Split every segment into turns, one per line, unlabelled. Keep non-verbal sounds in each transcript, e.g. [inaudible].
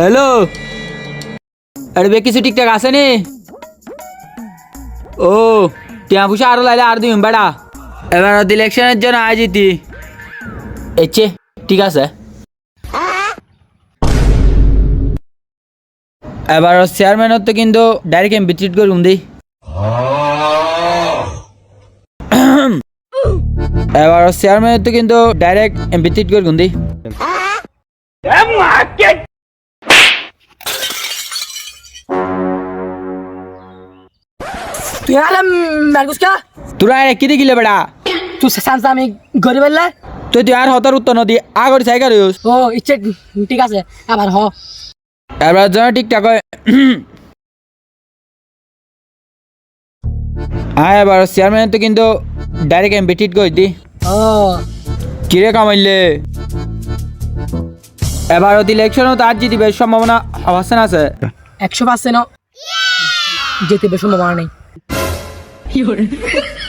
Hello? আরে বে কিছু ঠিকঠাক আছে নি? ও, টিয়া পুষা আরও লাইলে আর দিম বেড়া। এবার ইলেকশনের জন্য আয় জিতি। এচ্ছে, ঠিক আছে। এবার চেয়ারম্যানের তো কিন্তু ডাইরেক্ট এমপি ট্রিট করুন দিই। এবার চেয়ারম্যানের তো কিন্তু ডাইরেক্ট এমপি ট্রিট করুন দিই।
তুই আলাম মারগুস কা?
তোরা আর কি দেখিলে বেড়া?
তুই সানসা আমি গরিব বললে
তুই তুই আর হতার উত্তর নদী আগর সাইকার
ও ইচ্ছে ঠিক আছে আবার হ।
এবার যেন ঠিকঠাক হয়। হ্যাঁ এবার চেয়ারম্যান তো কিন্তু ডাইরেক্ট এমপি ট্রিট করে দি।
ও
কিরে কামাইলে? এবার ইলেকশনও তার জিতিবে সম্ভাবনা আছে
একশো বেশ সম্ভাবনা নেই। [laughs]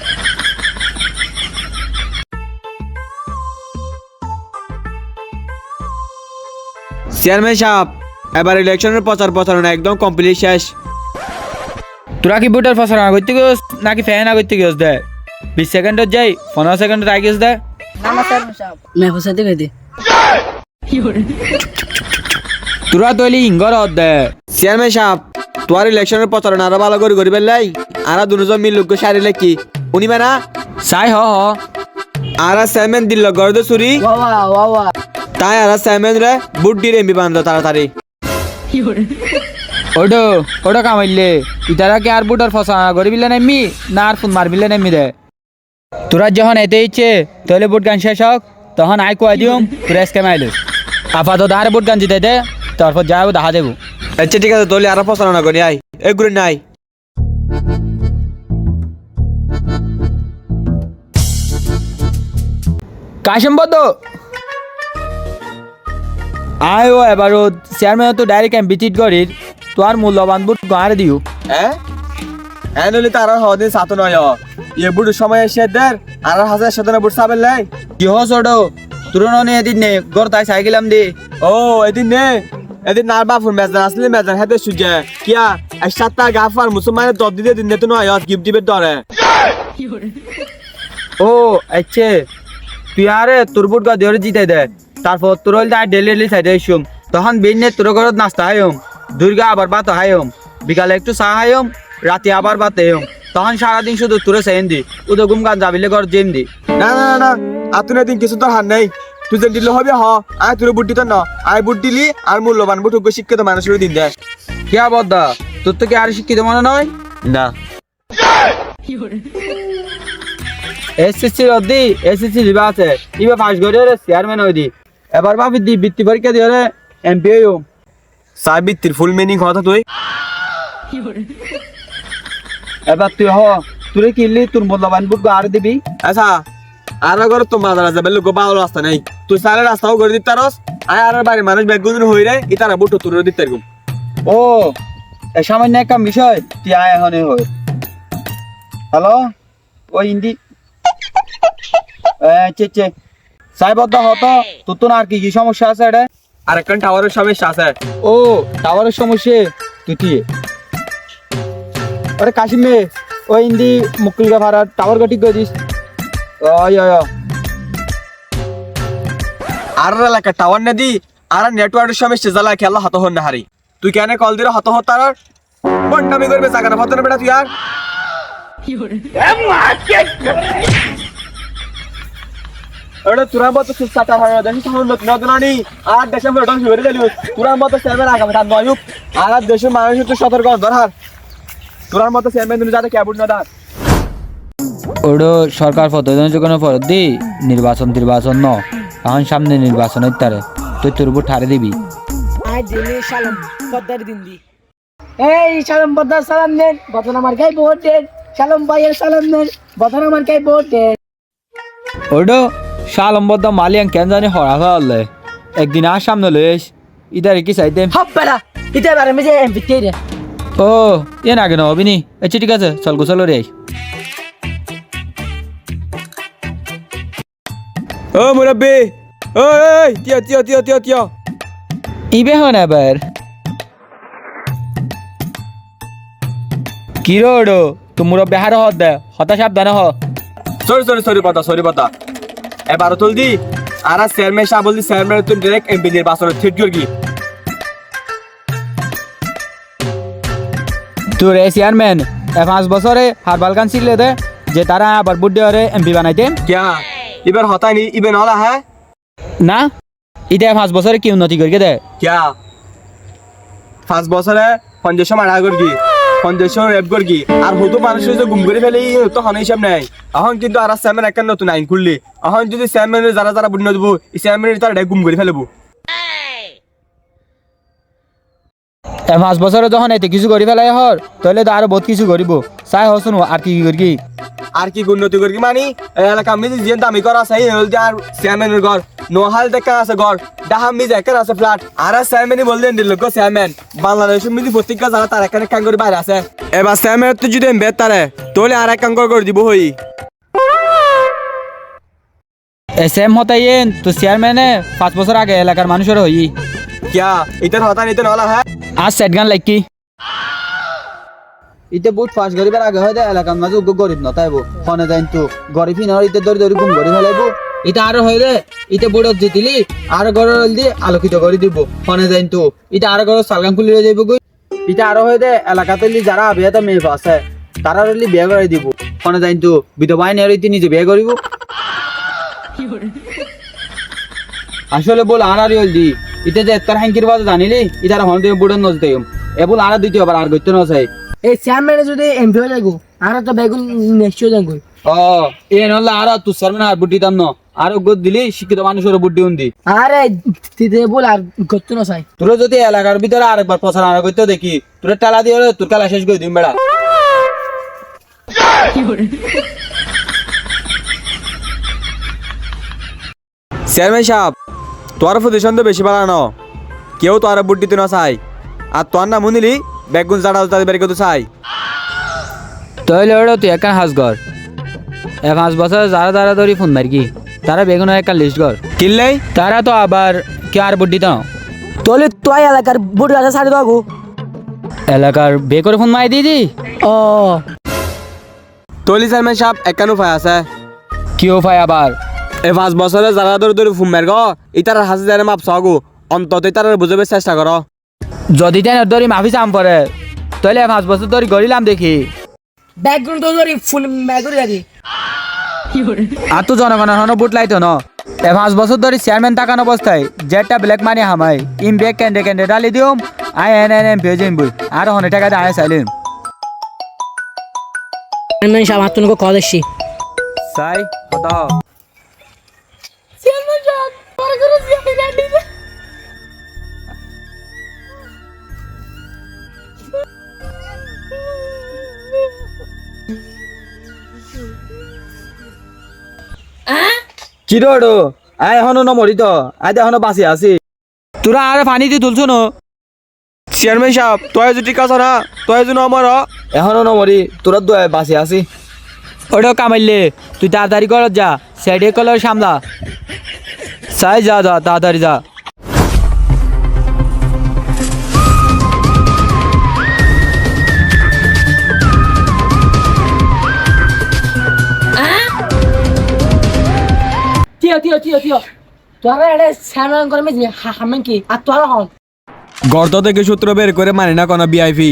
চেয়ারম্যান সাহেব এবার ইলেকশনের প্রচার প্রচারণা একদম কমপ্লিট শেষ।
তোরা কি ভোটার প্রচারণা করতে গেছ নাকি ফ্যান করতে গেছ দে? বিশ সেকেন্ডত যাই পনেরো সেকেন্ডত আই গেছ দে। তোরা তৈলি ইঙ্গর দে।
চেয়ারম্যান সাহেব তোমার ইলেকশনের প্রচারণা আরও ভালো করে করিবেন লাই। আরা দুজন মিল লোক সারি কি শুনিবা না?
চাই হ হ।
আরা সেমেন দিল গর্দ চুরি তাই আরা সেমেন রে বুড্ডি রেমি বান্ধ তাড়াতাড়ি
ওডো ওডো কামাইলে ইতারা কি আর বুটার ফসা গরিবিলে নেমি না আর ফোন মারবিলে নেমি দে। তোরা যখন এতে ইচ্ছে তাহলে বুট গান শেষ হোক তখন আই কয়ে দিম তোরা এসকে আফা তো আর বুট গান জিতে দে তারপর যাব দেখা দেবো।
আচ্ছা ঠিক আছে তাহলে আর ফসা না করি আই এগুলো নাই।
কাশিম বদ্ধ আয় ও এবার চেয়ারম্যান তো ডাইরেক্ট এম বিচিট করির তোর মূল্যবান বুট গাঁড়ে দিও।
হ্যাঁ হ্যাঁ নলি তার হদিন সাতো নয় ইয়ে বুট সময় এসে দের আর হাজার সাথে বুট সাবেল লাই।
কি তোর নে এদিন নে গর তাই সাইকেলাম দে।
ও এদিন নে। এদিন নার বাপুর মেজান আসলে মেজান হেতে সুজে কিয়া? এক সাতটা গাফার মুসলমানের দর দিতে দিন তো নয় গিফট দিবে দরে
ও আচ্ছা। তুই আরে তোর বুট গা দেওয়ার জিতে দে। তারপর তোর হইলে তাই ডেলি ডেলি সাইডে এসুম তখন বেনে তোর ঘরত নাস্তা হাইম দুর্গা আবার ভাত হাইম বিকালে একটু চা হাইম রাতে আবার ভাত হাইম তখন সারাদিন শুধু তোরে সেন দি উদো গুম গান যাবিলে ঘর জেম দি।
না না না না আতুন এদিন কিছু তোর হার নেই। তুই যে দিলে হবে হ। আয় তোর বুট দিত না। আয় বুট দিলি আর মূল্যবান বুট শিক্ষিত মানুষের দিন দে।
কি বদ্দা তোর তো কি আর শিক্ষিত মনে নয়
না।
এসএসসি অদি এসএসসি লিবা আছে। ইবা পাস করে রে চেয়ারম্যান হই দি। এবার ভাবি দি বৃত্তি পরীক্ষা দিয়ে রে এমপি হইম
সাবিত্রির ফুল মিনিং কথা তুই।
এবার তুই হ তুই কিনলি তোর মূল্যবান বুট আর দিবি।
আচ্ছা আর ঘর তো মাদার আছে বেলুক বাউল রাস্তা নেই। তুই সারে রাস্তাও করে দিতে পারস আয় আর বাড়ির মানুষ বেগুন হই রে ইতারা বুট তুলে দিতে
ও এ সামান্য একটা বিষয় তুই আয় এখন হই হ্যালো ও ইন্দি চে চে। সাইবদ্দা হতো তোর তো না আর কি কি সমস্যা আছে এটা
আর একটা টাওয়ারের সমস্যা আছে।
ও টাওয়ারের সমস্যা তুই কি আরে কাশিম মে ও ইন্দি টাওয়ার গটি করে দিস। ওই ওই ওই।
আর এলাকা টাওয়ার না দি আর নেটওয়ার্কের সমস্যা জ্বালা খেলা হত হন না হারি। তুই কেন কল দিলে হত হত তার বন্ডামি করবে বেটা তুই আর? ওটা তোরা মতো সুস্থাটা হয় দেশ তখন নতুন নতুন আর মেয়ে ধ্বংস করে দিলি তোরার মতো চেয়ারম্যান আগামী তার নয় আর দেশের মানুষ তো সতর্ক ধর হার তোরার মতো চেয়ারম্যান তুমি যাতে ক্যাবুট না দাঁড়
ওডো সরকার পদ্ধতি কোনো ফরত দি নির্বাচন নির্বাচন ন। এখন সামনে নির্বাচন তারে তুই তোর উপর ঠারে দিবি।
আয় দিলে সালাম পদ্মার দিন দি। এই সালাম পদ্মার সালাম দেন বদন আমার গায়ে ভোট দেন। সালাম ভাইয়ের সালাম দেন বদন আমার গায়ে ভোট দেন।
ওডো শালম্বদ্দা মালিয়ান কেন জানি হরা হলে একদিন আর সামনে লইস ইদার কি
চাই হপ্পালা ইদার বারে মেজে এমপি কে
ও এ না কেন অবিনি আচ্ছা ঠিক আছে চল গোসল রে
ও মুরব্বি ও এই টিয়া টিয়া টিয়া টিয়া টিয়া
ইবে হন আবার কিরোড়ো তো মুরব্বি হার হদ হতা সাবধান হ।
সরি সরি সরি পাতা সরি পাতা। এবার তুল দি। আর চেয়ারম্যান সাহেব বলছি চেয়ারম্যান তুমি ডাইরেক্ট এমপি নির্বাচন ঠিক করবি
তোর এই চেয়ারম্যান এ পাঁচ বছরে হারবাল কান ছিল দে যে তারা আবার বুদ্ধি হরে এমপি বানাইতেন
কিয়া? এবার হতানি ইবে নলা হ্যাঁ?
না ইটা পাঁচ বছরে কি উন্নতি করি দে?
কিয়া? পাঁচ বছরে পঞ্চাশ মারা করবি পঞ্চাশ রেপ করি আর হতো মানুষের যে গুম করে ফেলে তো হন হিসাব নাই। এখন কিন্তু আর স্যামের একটা নতুন আইন খুললি। এখন যদি স্যামের যারা যারা বুঝ দেবো স্যামের তারা গুম করে ফেলব।
পাঁচ বছরে যখন এতে কিছু করি ফেলাই হর তাহলে তো আরও বহুত কিছু করিব চাই হসুন আর কি কি করি
আর কি উন্নতি করবি মানি এলাকা আমি যে দামি করা আছে এই হল আর চেয়ারম্যানের ঘর নোহাল দেখা আছে ঘর ডাহাম মিজ একার আছে ফ্ল্যাট আর চেয়ারম্যানই বললেন দিল গো চেয়ারম্যান বাংলাদেশ মিজি প্রত্যেকটা জায়গা তার এখানে কাম করে বাইরে আছে। এবার চেয়ারম্যান তো যদি বেদ তারে তাহলে আর এক কাম করে দিব হই।
এস এম হতাইয়েন তো চেয়ারম্যানে পাঁচ বছর আগে এলাকার মানুষের হই।
কিয়া ইতার হতা নিতে নলা হ্যাঁ?
আজ সেট গান লাইক কি? ইতে বুট ফাঁস গরিবের আগে হয় এলাকার মাঝে উগ্র গরিব নতাইব ফনে যাইন তো, গরিব হিনর ইতে দরি দরি গুম গরিব হলাইব ইটা আরও হয় দে, ইতে বুড়ত জিতিলি আর গরর দি, আলোকিত করে দিব। ফনে যাইন তো ইটা আর গরর সালগান খুলি যাইব গই। ইটা আরও হয় দে এলাকাতে যারা বিয়াতে মেয়ে আছে তারা রলি বিয়ে করে দিব। ফনে যাইন তো বিধবাই নেই ইতি নিজে বিয়ে করিব। আসলে বল আর আর দি, ইতে যে এত্তার হ্যাঙ্কির বাজে জানিলি, ইতার হন দিয়ে বুড়ন নজ দেয়ম। এবল আর দ্বিতীয়বার আর গইতে নসাই
এই চেয়ারম্যানে যদি এমপি হয়ে যাগো আর তো বেগুন নেক্সট হয়ে যাগো
ও এ নলে আর তুই চেয়ারম্যান আর বুদ্ধি দাম ন। আর গদ দিলি শিক্ষিত মানুষের বুদ্ধি উন্দি।
আরে দিতে বল আর করতে না চাই
তোর যদি এলাকার ভিতরে আরেকবার প্রচার আর করতে দেখি তোর টালা দিয়ে তোর কালা শেষ করে দিম বেড়া।
চেয়ারম্যান সাহেব তোর তো বেশি বাড়ানো। কেউ তোর বুদ্ধিতে না চাই আর তোর নাম শুনিলি বেগুন জাড়া তাদের বের করতে চাই?
তাহলে ওটা তুই একা হাস কর। এ পাঁচ বছর যারা যারা ধরি ফোন মার কি তারা বেগুন একটা লিস্ট কর।
কিনলেই?
তারা তো আবার কি আর বুদ্ধি দাও।
তাহলে তুই এলাকার বুড়ি আছে ছাড়ি দাও
এলাকার বে করে ফোন মাই দিয়ে দি।
ও।
তলি চেয়ারম্যান সাহেব একান উপায় আছে।
কি উপায় আবার?
এ পাঁচ বছরে যারা ধরে ধরে ফুম মের গো ইতার হাসি যারে মাপ চাগো অন্তত তার বুঝাবে চেষ্টা করো।
যদি তেন ধরি মাফি চাম পরে তাহলে পাঁচ বছর ধরে গড়িলাম দেখি।
ব্যাকগ্রাউন্ড ধরি ফুল ব্যাগুড়ি রাখি
আর তো জনগণের হনো বুট লাইতো ন এ পাঁচ বছর ধরে চেয়ারম্যান থাকান অবস্থায় জেটটা ব্ল্যাক মানি হামাই। ইম বেগ কেন্দ্রে কেন্দ্রে ডালি দিম আই এন এন এম পেজিম বই। আর হনে টাকা দাঁড়ায় চাইলেন
চেয়ারম্যান সাহেব হাত কল এসছি
চাই কত কি রোডো আই এখনও নমরি তো আই এখনও বাঁচি আছি। তোরা আরে পানি দি তুলছো ন?
চেয়ারম্যান সাহেব তয় যদি কাজ না তয় যদি আমার
এখনও নমরি তোরা দু বাঁচি আছি। ওটা কামাইলে তুই তাড়াতাড়ি কর যা সাইডে কলার সামলা চাই যা যা তাড়াতাড়ি যা।
থিও থিও থিও থিও তোরা এটা চেয়ারম্যান করে মেজি হামেন কি? আর তোরা হন।
গর্ত থেকে সূত্র বের করে মানি না কোনো বিআইপি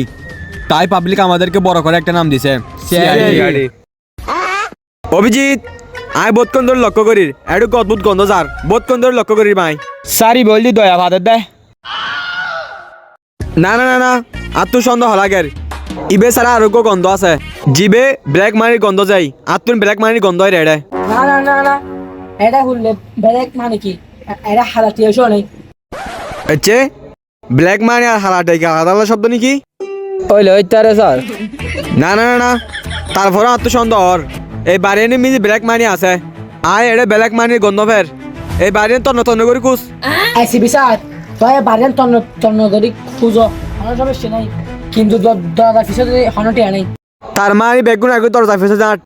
তাই পাবলিক আমাদেরকে বড় করে একটা নাম দিছে অভিজিৎ আয় বোধক্ষণ ধরে লক্ষ্য করি একটু অদ্ভুত গন্ধ যার। বোধক্ষণ ধরে লক্ষ্য করি মাই।
সারি বললি দয়া ভাতের দেয়
না না না না। আর তুই সন্দেহ লাগের। ইবে ছাড়া আরোগ্য গন্ধ আছে। জিবে ব্ল্যাক মানির গন্ধ যাই। আর তুই ব্ল্যাক মানির গন্ধ হয় রেড়ে।
না না না না। এটা হলে ব্যারেক মানে কি? এটা হালাতি এসো নেই
হচ্ছে ব্ল্যাক মানি আর কি আলাদা শব্দ নাকি?
ওইলে ওই তারে স্যার।
না না না না। তারপরে আত্মসন্দেহ হর এই বাড়ির মিজি ব্ল্যাক মানি আছে। আয় এটা ব্ল্যাক মানির গন্ধ ফের। এই বাড়ির তন্ন তন্ন করে কুস
আইসি বিচার তুই বাড়ির তন্ন তন্ন করি খুঁজো। আমার সমস্যা নাই। কিন্তু দরজা পিছনে হনটি নেই।
তার মানে বেগুন আগে দরজা ফেসে যাট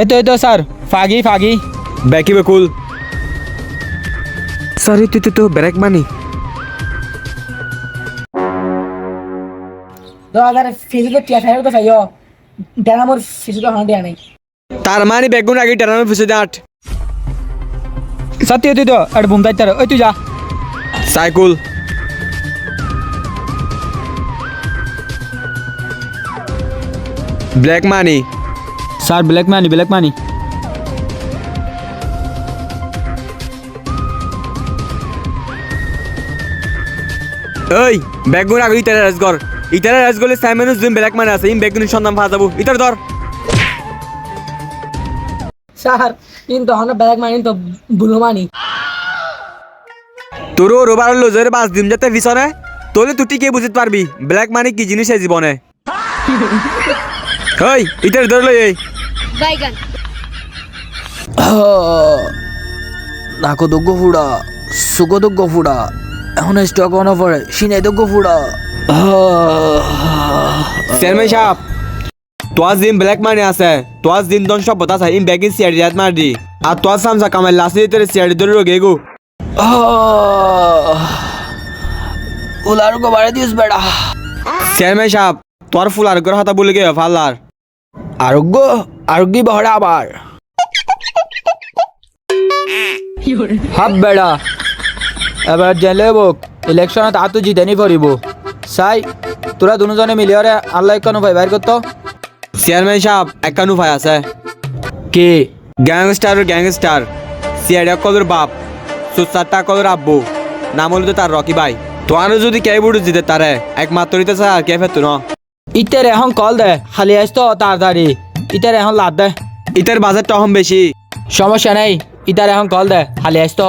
এতো এতো স্যার। ফাগি ফাগি।
ব্যাকি বেকুল। সরি তুই তো ব্রেক মানি। তার মানে বেগুন আগে টানানো পিছিয়ে আট।
সত্যি তুই তো একটা বুম দায়িত্ব ওই তুই যা।
Cycle. Black money.
Sir black money black money.
ওই বেগুন আগে ইতারে রাজ কর ইতারে রাজ করলে সাইমেনুস জুম ব্ল্যাক মানি আছে ইম বেগুনের সন্ধান পাওয়া যাব। ইতার ধর।
স্যার কিন্তু আমরা ব্যাগ মানি তো বুলো মানি
তোরও রোবার লোজের বাস দিন যাতে পিছনে। তোলে তুই টিকে বুঝতে পারবি ব্ল্যাক মানি কি জিনিস এই জীবনে। [laughs] ওই ইতার ধর লই এই।
বাইগান।
নাকো দুগ্গ ফুড়া সুগো দুগ্গ ফুড়া। এখন স্টক অন পড়ে সিনে দুগ্গ ফুড়া
চেয়ারম্যান সাহেব তোয়াজ দিন ব্ল্যাক মানি আছে। তোয়াজ দিন দন সব বতা ইম বেগিন সিআরডি হাত মার দি আর তোয়াজ সামসা কামাই লাসি তেরে সিআরডি ধরে রোগে গো।
উলার গো বাড়ি দিস বেড়া।
চেয়ারম্যান সাহেব তোর ফুল আর হাতা বলে গে ফাল্লার
আরোগ্য আরোগ্য বহরা আবার।
হাব বেড়া। এবার জেলে বোক ইলেকশনত আতো জিতে নি পড়িব চাই তোরা দুজনে মিলি ওরে আল্লাহ কেন ভাই বাইর করতো।
চেয়ারম্যান সাহেব একানু ভাই আছে।
কে?
গ্যাংস্টার গ্যাংস্টার সিআরডি কলর বাপ সুসারটা কলর আব্বু। নাম হলো তো তার রকি ভাই। তোয়ানো যদি কে বুড়ো জিতে তারে একমাত্র ইতে স্যার কে ফেতো না?
ইতের এখন কল দে খালি আস তো তাড়াতাড়ি। ইতের এখন লাভ দে।
ইতার বাজার টহম বেশি।
সমস্যা নেই ইতার এখন কল দে খালি আসতো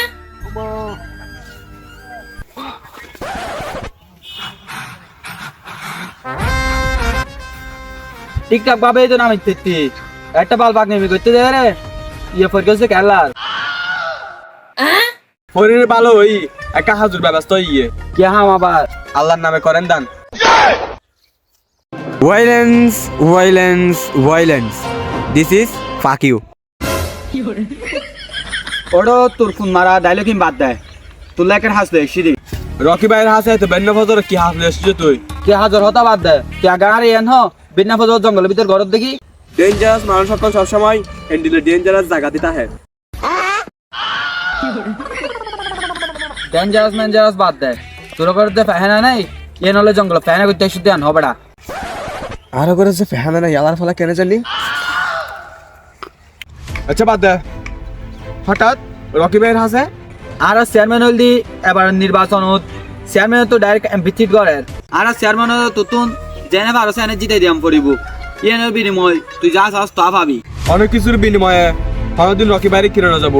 ঠিকঠাক ভাবে তো নামি একটা বাল বাগ নেমি করতে দে রে। ইয়ে ফরকেছে খেলার।
শরীরের ভালো হই একটা হাজুর ব্যবস্থা ইয়ে।
কে হাম আবার?
আল্লাহর নামে করেন দান। Violence violence violence this is fuck you
ওড়ো তোর ফোন মারা ডাইলগ বাদ দেয়? তোর লেকের হাসলে সিঁড়ি।
রকি ভাইয়ের হাসে তো বেন্ন ফজর কি হাসলে এসেছে তুই?
কে হাজার হতা বাদ দেয় কে গাড়ি এন হ? বিনা ফজর জঙ্গলের ভিতর ঘরত দেখি।
ডেঞ্জারাস মানুষ সকল সবসময় হ্যান্ডেলে ডেঞ্জারাস জায়গা দিতে হয়
ডেঞ্জারাস ম্যাঞ্জারাস বাদ দেয় তোর ঘরতে ফেহানা নাই এ নলে জঙ্গল ফেহানা করতে শুদ্ধ আন হবেড়া
আরও করে যে ফেহানা নাই ইয়ালার ফলা কেন জানি? আচ্ছা বাদ দে। হঠাৎ রকি ভাইয়ের হাসে
আর চেয়ারম্যান হল দি এবার নির্বাচন হত। চেয়ারম্যান তো ডাইরেক্ট এমপি চিট করে আর চেয়ারম্যান তুতুন জেনে বারো সেনে জিতে দিয়াম পড়িব। ইয়েনের বিনিময় তুই যা চাস তা পাবি।
অনেক কিছুর বিনিময়ে হরদিন রকি ভাইয়ের কিরণ যাব।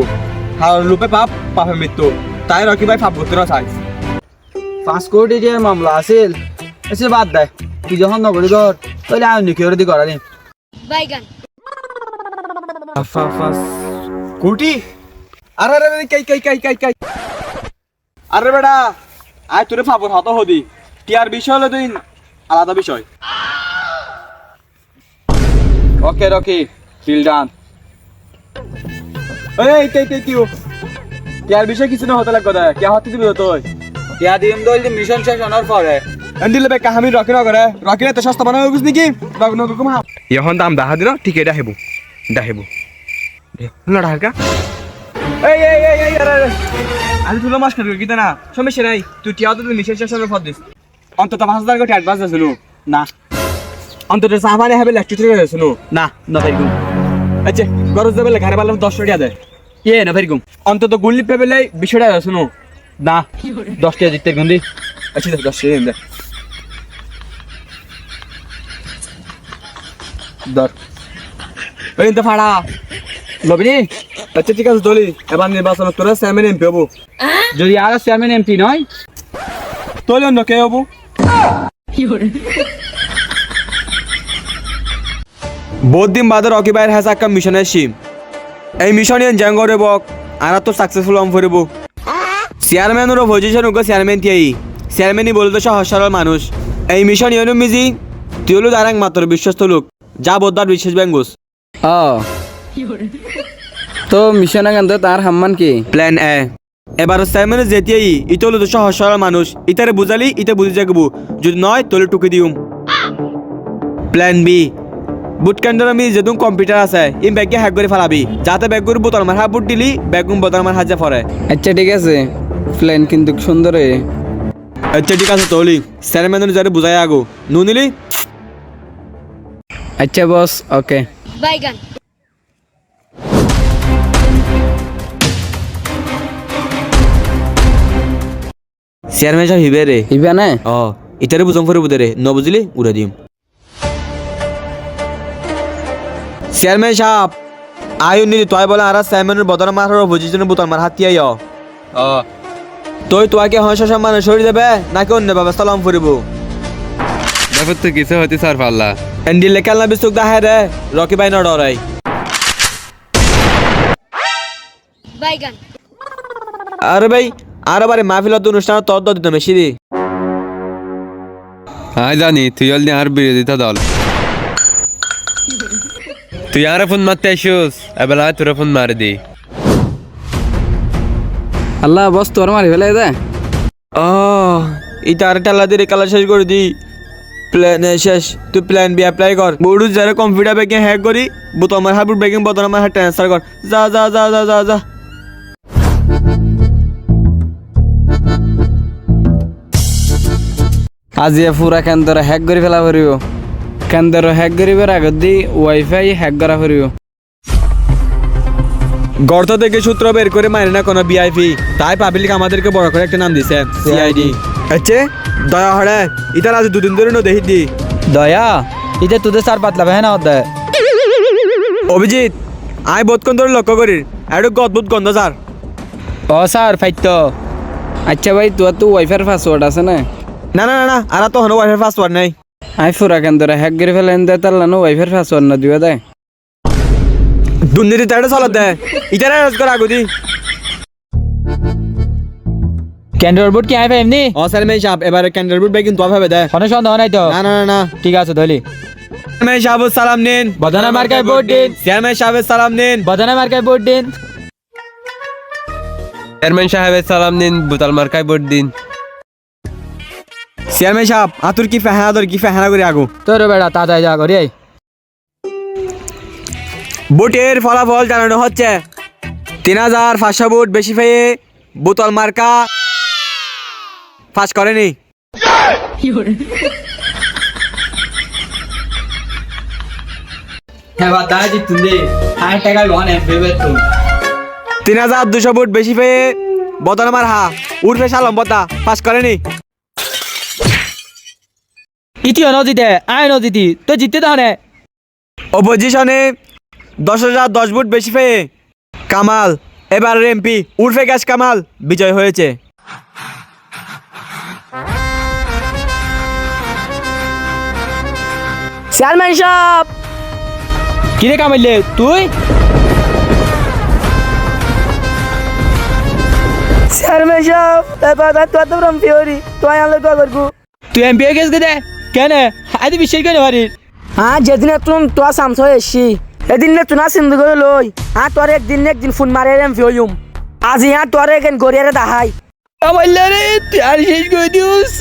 হার লুপে পাপ পাপে মৃত্যু। তাই রকি ভাই পাপ করতে না চাই
পাঁচ কোটি যে মামলা আছিল। এসে বাদ দেয় তুই যখন নগরী ঘর তাহলে আমি নিকিওর দি করা দিন
বাইগান
কুটি? আরে আরে আরে কাই কাই কাই কাই কাই। আরে বেটা আয় তোরে ফাবর হত হদি। টিয়ার বিষয় হলো তুই আলাদা বিষয়।
ওকে রকি ফিল ডান
এই কাই কাই কিউ টিয়ার বিষয় কিছু না হতে লাগবে কে হতে দিবি তো তুই।
টিয়া দিম দল মিশন শেষ হওয়ার পরে।
এন্ডিলে বে কাহামি রকি না করে রকি না তো সস্তা বানাবে বুঝ নাকি? রকি না কম ইহন দাম দাহা দিন ঠিক এটা হেবু হালকা এই এই এই এই আমি তুলো মাস করবি কি না। সমস্যা নাই। তুই টিয়া তো নিশেষ শেষের ফদ দিস। অন্তত পাঁচ হাজার কোটি অ্যাডভান্স আছে
না।
অন্তত সামানে হবে লেকচার হয়ে শুনো।
না না ফেরগুম
আচ্ছা গরজ দেবে ঘরে পারলাম দশ টাকা দেয়
ইয়ে না ফেরগুম
অন্তত গুল্লি পেবেলে বিশ টাকা শুনো।
না দশটা জিততে গুন্দি
আচ্ছা দশ টাকা দেয়
দর
ওই তো ফাড়া।
লবিনি
আচ্ছা ঠিক আছে, দলি। এবার নির্বাচন তোরা স্যামেন এমপি হব।
যদি আর চেয়ারম্যান এমপি নয়
তোলে অন্য কে হব? বহুত দিন বাদে রকি ভাইয়ের হ্যাঁ একটা মিশন এসছি। এই মিশন ইয়ান জ্যাং করে বক আর তো সাকসেসফুল হম ফুরিব চেয়ারম্যানেরও পজিশন উগো চেয়ারম্যান তিয়াই চেয়ারম্যানই বলতো সহজ সরল মানুষ। এই মিশন ইয়নু মিজি তুই হলো দারাং মাত্র বিশ্বস্ত লোক, যা বোদ্ধার বিশেষ ব্যাঙ্গুস
ও তো মিশন কিন্তু তার হাম্মান কি?
প্ল্যান এ এবার চেয়ারম্যানের যেতিয়াই ইতো হলো তো সহজ সরল মানুষ ইতারে বুঝালি ইতে বুঝি যাকবো যদি নয় তোলে টুকি দিউম। প্ল্যান বি বুট ক্যান্ডার আমি যেদুম কম্পিউটার আছে ইম ব্যাগে হ্যাক করে ফেলাবি। যাতে ব্যাগগুর বোতল মার হাত বুট দিলি ব্যাগুম বোতল মার হাজা ফরে
আচ্ছা ঠিক আছে। প্ল্যান কিন্তু সুন্দর এ।
আচ্ছা ঠিক আছে তোলি। চেয়ারম্যানের যারে বুঝাই আগো। নুনিলি?
আচ্ছা বস ওকে
বাইগান
চেয়ারম্যান সাহেব হিবে রে
ইবা না
ও ইতারে বুঝাম ফরে বুঝে রে ন বুঝলি উড়ে দিম চেয়ারম্যান সাহেব আয়ু নিলি তয় বলে আর চেয়ারম্যানের বদর মারার পজিশনে বুতল মার হাত তিয়াই ও তুই তোয়াকে হংস সম্মানে সরি দেবে নাকি অন্য ব্যবস্থা লম ফুরিব
ব্যাপার তো কিছু হতে স্যার পাল্লা
এন্ডিল লেখাল না বিস্তুক দাহে রে রকি ভাই না ডরাই আরে ভাই আরে বারে মাহফিলত অনুষ্ঠান তোর দর দিতাম দি।
আই জানি তুই জলদি আর বিরোধিতা দল। তুই আর ফোন মারতে আসিস এবার আয় তোর ফোন মারি দি।
আল্লাহ বস তোর মারি ফেলে দে।
ও এটা আর টালা দিয়ে কালা শেষ করে দি। প্ল্যান শেষ তুই প্ল্যান বি অ্যাপ্লাই কর। বড়ু যারা কম্পিউটার ব্যাগে হ্যাক করি বুত আমার হাবুর ব্যাগিং বদন আমার হাত ট্রান্সফার কর। যা যা যা যা যা যা।
আজি পুরা কেন্দ্র হ্যাক করে ফেলা ফুরিব। কেন্দ্র হ্যাক করিবার আগত দি ওয়াইফাই হ্যাক করা ফুরিব।
গর্ত থেকে সূত্র বের করে মারে না কোনো বিআইপি তাই পাবলিক আমাদেরকে বড় করে একটা নাম দিছে সিআইডি আচ্ছা দয়া হড়ে ইতার আজ দুদিন ধরে নো দেখি দি।
দয়া ইতে তোদের সার পাতলা হ্যাঁ না অধ্যায়।
অভিজিৎ আই বোধক্ষণ ধরে লক্ষ্য করি একটু অদ্ভুত গন্ধ স্যার
ও স্যার ফাইত্য।
আচ্ছা ভাই তোর তো ওয়াইফাইয়ের পাসওয়ার্ড আছে না?
না না না না আর তো হনো ওয়াইফাই পাসওয়ার্ড নাই।
আই পুরা কেন্দ্র হ্যাক করে ফেলেন দে তার লানো ওয়াইফাইয়ের পাসওয়ার্ড না দিবা দেয়
দুর্নীতি তাড়ে চলত দেয় ইতারে রাজ কর আগুদি
ক্যান্ডোর বুট কি এমনি
ও স্যার মেয়ে সাহেব এবারে ক্যান্ডার কিন্তু ভাবে দেয়
কোনো সন্দেহ নাই তো
না না না
ঠিক আছে ধলি
মেয়ে সাহেব সালাম নিন।
বদনা মার্কায় ভোট দিন।
চেয়ারম্যান সাহেবের সালাম নিন।
বদনা মার্কায় ভোট দিন।
চেয়ারম্যান সাহেবের সালাম দিন বুতাল মার্কায় ভোট দিন।
চেয়ারম্যান সাহেব আতুর কি ফেহানা দর কি ফেহানা করে আগু?
তোর বেড়া তাড়াতাড়ি যা করি
বুটের ফলাফল জানানো হচ্ছে। তিন হাজার পাঁচশো বুট বেশি পেয়ে বোতল মার্কা ফাঁস করেনি।
হ্যাঁ তো।
তিন হাজার দুশো বুট বেশি পেয়ে বদল মার হা উর্ফে সালম বতা ফাঁস করেনি।
ইতিও ন জিতে আই ন জিতি তো জিততে তাহলে।
অপোজিশনে দশ হাজার দশ বুট বেশি পেয়ে কামাল এবার এমপি উর্ফে গ্যাস কামাল বিজয় হয়েছে।
চেয়ারম্যান সাহেব!
কিরে কামাইলে তুই?
চেয়ারম্যান সাহেব এবার তো এত রম ফিওরি তো আলো
তুই এমপি হয়ে গেছিস দে। কেন? আদি বিশ্বাস কেন পারিস
হ্যাঁ যেদিন তুমি তো সামস হয়ে এসছি এদিন নে তুনা সিন্ধু করে লই। হ্যাঁ তোর একদিন একদিন ফোন মারে এম ভিউম আজি হ্যাঁ তোর একদিন গড়িয়ারে দাহাই।
আমার রে তুই আর শেষ করে দিস